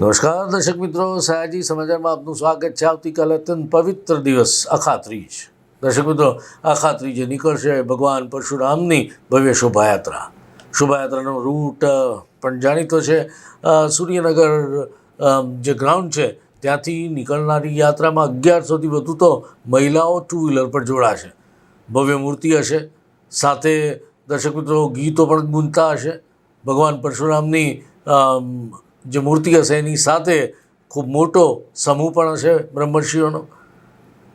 નમસ્કાર, દર્શક મિત્રો. સયાજી સમાચારમાં આપનું સ્વાગત છે. આવતીકાલે અત્યંત પવિત્ર દિવસ અખાત્રીજ દર્શક મિત્રો અખાત્રીજે નીકળશે, ભગવાન પરશુરામની ભવ્ય શોભાયાત્રા. શોભાયાત્રાનો રૂટ પણ જાણીતો છે. સૂર્યનગર જે ગ્રાઉન્ડ છે, ત્યાંથી નીકળનારી યાત્રામાં અગિયારસોથી વધુ તો મહિલાઓ ટુ વ્હીલર પર જોડાશે. ભવ્ય મૂર્તિ હશે. સાથે, દર્શક મિત્રો, ગીતો પણ ગુંજતા હશે. ભગવાન પરશુરામની જે મૂર્તિ હશે, એની સાથે ખૂબ મોટો સમૂહ પણ હશે બ્રહ્મર્ષિઓનો.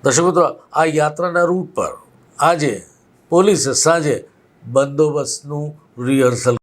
દર્શક આ યાત્રાના રૂટ પર આજે પોલીસે સાંજે બંદોબસ્તનું રિહર્સલ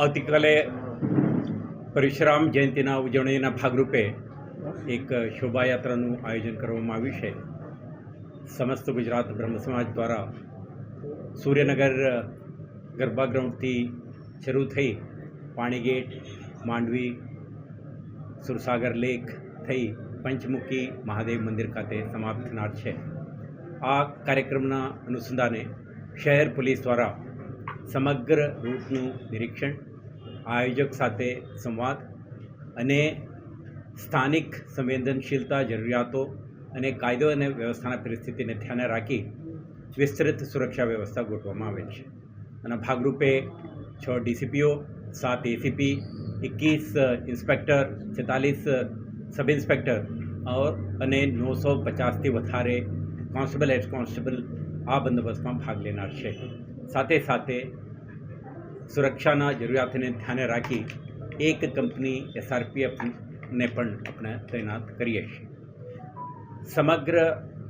આવતીકાલે પરશુરામ જયંતિના ઉજવણીના ભાગરૂપે એક શોભાયાત્રાનું આયોજન કરવામાં આવ્યું છે. સમસ્ત ગુજરાત બ્રહ્મ સમાજ દ્વારા સૂર્યનગર ગરબા ગ્રાઉન્ડથી શરૂ થઈ પાણીગેટ માંડવી, સુરસાગર લેક થઈ પંચમુખી મહાદેવ મંદિર ખાતે સમાપ્ત થનાર છે. આ કાર્યક્રમના અનુસંધાને શહેર પોલીસ દ્વારા સમગ્ર રૂટનું નિરીક્ષણ, આયોજક સાથે સંવાદ અને સ્થાનિક સંવેદનશીલતા જરૂરિયાતો અને કાયદો અને વ્યવસ્થાના પરિસ્થિતિને ધ્યાને રાખી વિસ્તૃત સુરક્ષા વ્યવસ્થા ગોઠવવામાં આવેલ છે. અને ભાગરૂપે છ ડીસીપીઓ, સાત એસીપી, એકવીસ ઇન્સ્પેક્ટર, છેતાલીસ સબ ઇન્સ્પેક્ટર ઓર અને નવસો પચાસથી વધારે કોન્સ્ટેબલ, હેડ કોન્સ્ટેબલ આ બંદોબસ્તમાં ભાગ લેનાર છે. સાથે સાથે સુરક્ષાના જરૂરિયાતને ધ્યાને રાખી એક કંપની એસઆરપીએફને પણ આપણે તૈનાત કરીએ છીએ. સમગ્ર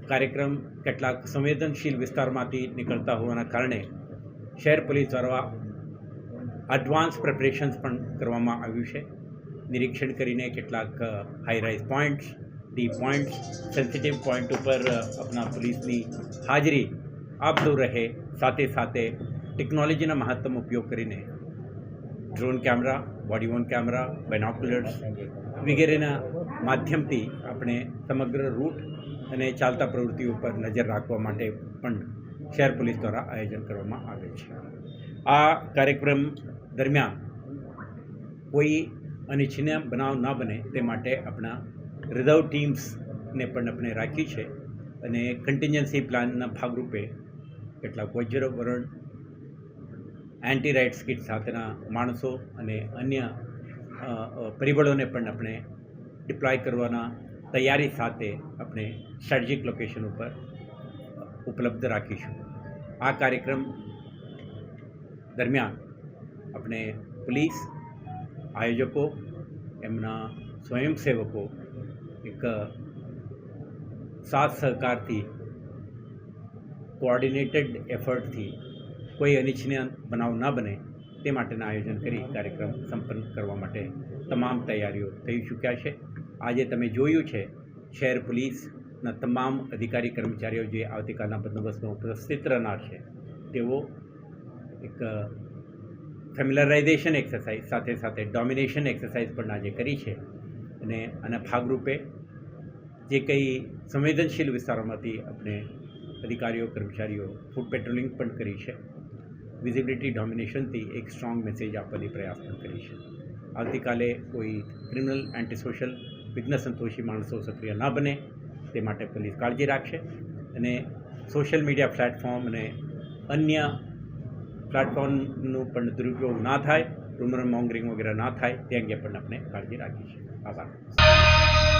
કાર્યક્રમ કેટલાક સંવેદનશીલ વિસ્તારમાંથી નીકળતા હોવાના કારણે શહેર પોલીસ દ્વારા એડવાન્સ પ્રિપરેશન્સ પણ કરવામાં આવ્યું છે. નિરીક્ષણ કરીને કેટલાક high rise points D points sensitive point ઉપર આપણા પોલીસની હાજરી આ રહે. સાથે સાથે ટેકનોલોજીના મહત્તમ ઉપયોગ કરીને drone camera body camera binoculars વગેરેના માધ્યમથી આપણે સમગ્ર રૂટ અને ચાલતા પ્રવૃત્તિઓ પર નજર રાખવા માટે પણ શહેર પોલીસ દ્વારા આયોજન કરવામાં આવે છે. આ કાર્યક્રમ દરમિયાન કોઈ અનિચ્છનીય બનાવ ન બને તે માટે આપણા રિઝર્વ ટીમ્સને પણ આપણે રાખી છે અને કન્ટિન્જન્સી પ્લાનના ભાગરૂપે કેટલાક વજ્રવરણ એન્ટી રાઇટ્સ કિટ સાથેના માણસો અને અન્ય પરિબળોને પણ આપણે ડિપ્લોય કરવાના તૈયારી સાથે આપણે સ્ટ્રેટેજિક લોકેશન ઉપર ઉપલબ્ધ રાખીશું. આ કાર્યક્રમ દરમિયાન આપણે પોલીસ, આયોજકો, એમના સ્વયંસેવકો એક સાથ સહકારથી કોઓર્ડિનેટેડ એફર્ટથી કોઈ અનિચ્છનીય બનાવ ન બને તે માટેના આયોજન કરી કાર્યક્રમ સંપન્ન કરવા માટે તમામ તૈયારીઓ થઈ ચૂક્યા છે. આજે તમે જોયું છે, શહેર પોલીસના તમામ અધિકારી કર્મચારીઓ જે આવતીકાલના બંદોબસ્તમાં ઉપસ્થિત રહેનાર છે, તેઓ એક ફેમિલરાઇઝેશન એક્સરસાઇઝ સાથે સાથે ડોમિનેશન એક્સરસાઇઝ પણ આજે કરી છે અને આના ભાગરૂપે જે કંઈ સંવેદનશીલ વિસ્તારોમાંથી આપણે અધિકારીઓ, કર્મચારીઓ ફૂડ પેટ્રોલિંગ પણ કરી છે. વિઝિબિલિટી ડોમિનેશનથી એક સ્ટ્રોંગ મેસેજ આપવાની પ્રયાસ પણ કરી છે. આવતીકાલે કોઈ ક્રિમિનલ એન્ટી સોશિયલ વિઘ્ન સંતોષી માણસો સક્રિય ન બને, તે માટે પોલીસ કાળજી રાખશે અને સોશિયલ મીડિયા પ્લેટફોર્મ અને અન્ય પ્લેટફોર્મનું પણ દુરુપયોગ ના થાય રૂમર મોંગરિંગ વગેરે ના થાય, તે અંગે પણ આપણે કાળજી રાખી છે. આભાર.